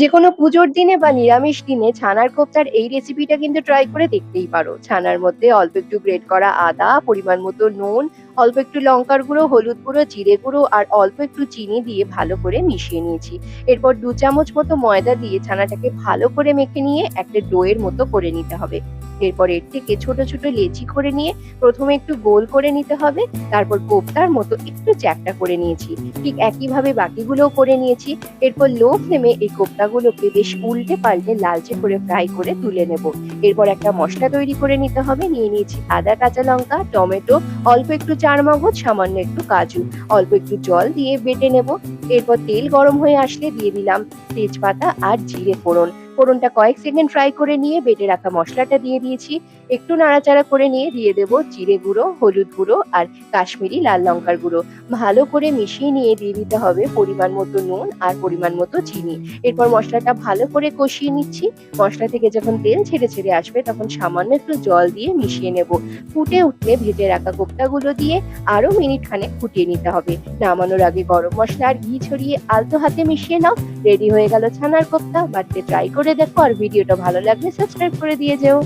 যে কোনো পুজোর দিনে বা নিরামিষ দিনে ছানার কোপ্তার এই রেসিপিটা কিন্তু ট্রাই করে দেখতেই পারো। ছানার মধ্যে অল্প একটু গ্রেট করা আদা, পরিমাণ মতো নুন, অল্প একটু লঙ্কার গুঁড়ো, হলুদ গুঁড়ো, জিরে গুঁড়ো আর অল্প একটু চিনি দিয়ে ভালো করে মিশিয়ে নিয়েছি। এরপর দু চামচ মতো ময়দা দিয়ে ছানাটাকে ভালো করে মেখে নিয়ে একটা ডোয়ের মতো করে নিতে হবে। এরপর এর থেকে ছোট ছোট লেচি করে নিয়ে প্রথমে একটু গোল করে নিতে হবে। তারপর কোপ্তার মতো একটু চ্যাপটা করে নিয়েছি। ঠিক একইভাবে বাকিগুলোও করে নিয়েছি। এরপর লো ফ্লেমে এই কোপ্তাগুলোকে বেশ উল্টে পাল্টে লালচে করে ফ্রাই করে তুলে নেব। এরপর একটা মশলা তৈরি করে নিতে হবে। নিয়ে নিয়েছি আদা, কাঁচা লঙ্কা, টমেটো, অল্প একটু চার মগজ সামান্য একটু কাজু। অল্প একটু জল দিয়ে বেটে নেব। এরপর তেল গরম হয়ে আসলে দিয়ে দিলাম তেজপাতা আর জিরে ফোড়ন। ফোড়নটা কয়েক সেকেন্ড ফ্রাই করে নিয়ে বেটে রাখা মশলাটা দিয়ে দিয়েছি। একটু নাড়াচাড়া করে নিয়ে দিয়ে দেব জিরে গুঁড়ো, হলুদ গুঁড়ো আর কাশ্মীরি লাল লঙ্কার গুঁড়ো। ভালো করে মিশিয়ে নিয়ে দিয়ে দিতে হবে পরিমাণ মতো নুন আর পরিমাণ মতো চিনি। এরপর মশলাটা ভালো করে কষিয়ে নিচ্ছি। মশলা থেকে যখন তেল ছেড়ে ছেড়ে আসবে তখন সামান্য একটু জল দিয়ে মিশিয়ে নেব। ফুটে উঠলে ভেজে রাখা কোপ্তাগুলো দিয়ে আরও মিনিট খানেক ফুটিয়ে নিতে হবে। নামানোর আগে গরম মশলা আর ঘি ছড়িয়ে আলতো হাতে মিশিয়ে নাও। রেডি হয়ে গেল ছানার কোপ্তা। বাড়িতে ট্রাই করে দেখো আর ভিডিওটা ভালো লাগলে সাবস্ক্রাইব করে দিয়ে যেও।